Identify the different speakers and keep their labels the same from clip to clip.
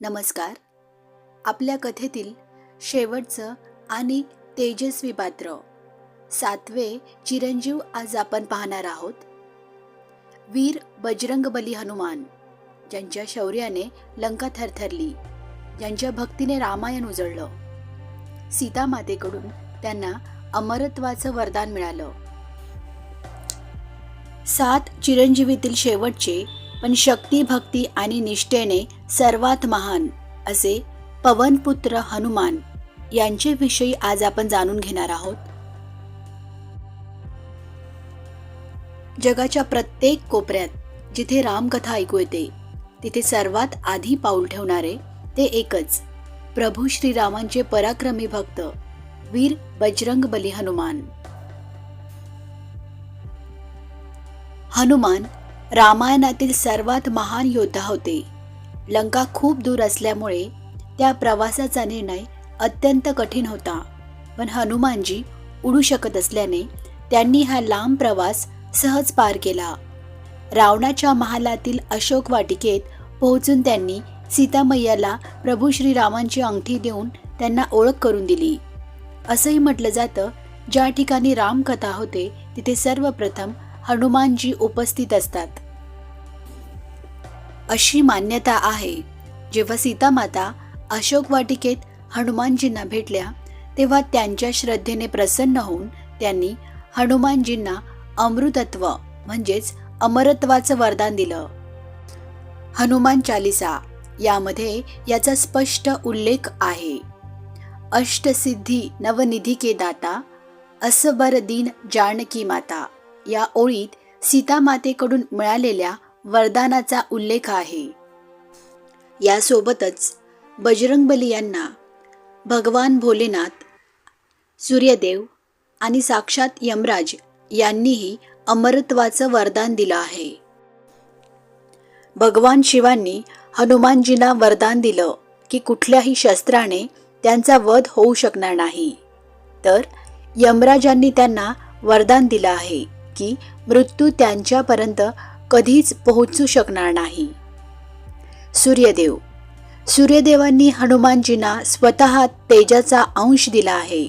Speaker 1: नमस्कार. आपल्या कथेतील शेवटचं आणि तेजस्वी पात्र. सातवे चिरंजीव आज आपण पाहणार आहोत. वीर बजरंगबली हनुमान ज्यांच्या शौर्याने लंका थरथरली ज्यांच्या भक्तीने रामायण उजळलं. सीतामातेकडून त्यांना अमरत्वाचं वरदान मिळालं. सात चिरंजीवीतील शेवटचे पण शक्ती भक्ती आणि निष्ठेने सर्वात महान असे पवनपुत्र हनुमान यांच्याविषयी आज आपण जाणून घेणार आहोत. जगाच्या प्रत्येक कोपऱ्यात जिथे रामकथा ऐकू येते तिथे सर्वात आधी पाऊल ठेवणारे ते एकच प्रभू श्रीरामांचे पराक्रमी भक्त वीर बजरंगबली हनुमान. हनुमान रामायणातील सर्वात महान योद्धा होते. लंका खूप दूर असल्यामुळे त्या प्रवासाचा निर्णय अत्यंत कठीण होता. पण हनुमानजी उडू शकत असल्याने त्यांनी हा लांब प्रवास सहज पार केला. रावणाच्या महालातील अशोक वाटिकेत पोहोचून त्यांनी सीतामय्याला प्रभू श्रीरामांची अंगठी देऊन त्यांना ओळख करून दिली. असंही म्हटलं जातं ज्या ठिकाणी रामकथा होते तिथे सर्वप्रथम हनुमानजी उपस्थित असतात. अशी मान्यता आहे जेव्हा सीतामाता अशोक वाटिकेत हनुमानजींना भेटल्या तेव्हा त्यांच्या श्रद्धेने प्रसन्न होऊन त्यांनी हनुमानजींना अमृतत्व म्हणजेच अमरत्वाचं वरदान दिलं. हनुमान चालिसा यामध्ये याचा स्पष्ट उल्लेख आहे. अष्टसिद्धी नवनिधी के दाता असबर दीन जानकी माता. या ओळीत सीतामातेकडून मिळालेल्या वरदानाचा उल्लेख आहे. यासोबतच बजरंगबली यांना भगवान भोलेनाथ सूर्यदेव आणि साक्षात यमराज यांनीही अमरत्वाचं वरदान दिलं आहे. भगवान शिवांनी हनुमानजींना वरदान दिलं की कुठल्याही शस्त्राने त्यांचा वध होऊ शकणार नाही. तर यमराजांनी त्यांना वरदान दिलं आहे. की मृत्यू त्यांच्यापर्यंत कधीच पोहोचू शकणार नाही. सूर्यदेव. सूर्यदेवांनी हनुमानजींना स्वतः तेजाचा अंश दिला आहे.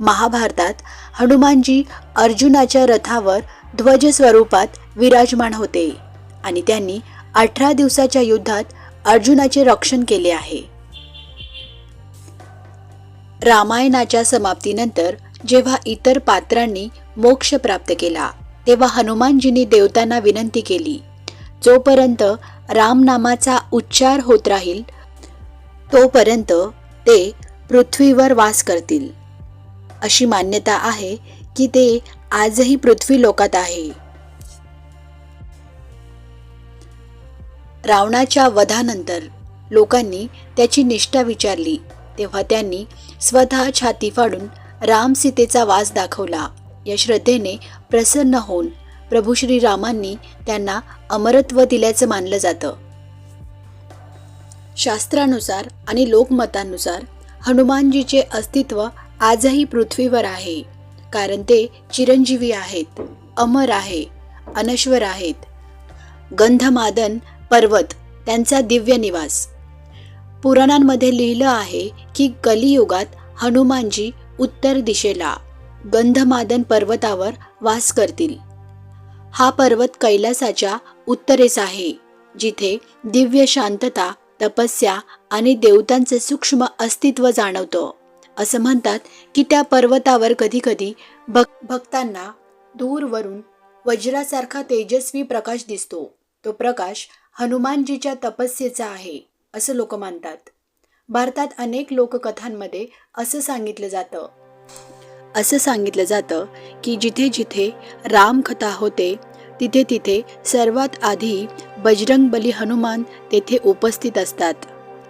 Speaker 1: महाभारतात हनुमानजी अर्जुनाच्या रथावर ध्वज स्वरूपात विराजमान होते आणि त्यांनी अठरा दिवसाच्या युद्धात अर्जुनाचे रक्षण केले आहे. रामायणाच्या समाप्तीनंतर जेव्हा इतर पात्रांनी मोक्ष प्राप्त केला. तेव्हा हनुमानजींनी देवतांना विनंती केली जोपर्यंत रामनामाचा उच्चार होत राहील तोपर्यंत ते पृथ्वीवर वास करतील. अशी मान्यता आहे की ते आजही पृथ्वी लोकात आहे. रावणाच्या वधानंतर लोकांनी त्याची निष्ठा विचारली तेव्हा त्यांनी स्वतः छाती फाडून राम सीतेचा वास दाखवला. या श्रद्धेने प्रसन्न होऊन प्रभू श्रीरामांनी त्यांना अमरत्व दिल्याचं मानलं जातं. शास्त्रानुसार आणि लोकमतानुसार हनुमानजीचे अस्तित्व आजही पृथ्वीवर आहे कारण ते चिरंजीवी आहेत अमर आहे अनश्वर आहेत. गंधमादन पर्वत त्यांचा दिव्य निवास. पुराणांमध्ये लिहिलं आहे की कलियुगात हनुमानजी उत्तर दिशेला गंधमादन पर्वतावर वास करतील. हा पर्वत कैलासाच्या उत्तरेस आहे जिथे दिव्य शांतता तपस्या आणि देवतांचे सूक्ष्म अस्तित्व जाणवतं. असं म्हणतात की त्या पर्वतावर कधीकधी भक भक्तांना दूरवरून वज्रासारखा तेजस्वी प्रकाश दिसतो. तो प्रकाश हनुमानजीच्या तपस्येचा आहे असं लोक मानतात. भारतात अनेक लोककथांमध्ये असं सांगितलं जातं. असं सांगितलं जातं की जिथे जिथे रामकथा होते तिथे तिथे सर्वात आधी बजरंगबली हनुमान तेथे उपस्थित असतात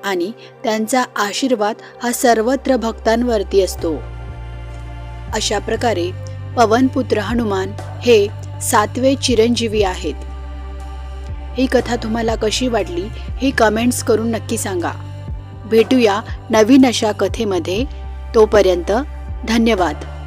Speaker 1: आणि त्यांचा आशीर्वाद हा सर्वत्र भक्तांवरती असतो. अशा प्रकारे पवनपुत्र हनुमान हे सातवे चिरंजीवी आहेत. ही कथा तुम्हाला कशी वाटली हे कमेंट्स करून नक्की सांगा. भेटूया नवीन अशा कथेमध्ये. तोपर्यंत धन्यवाद.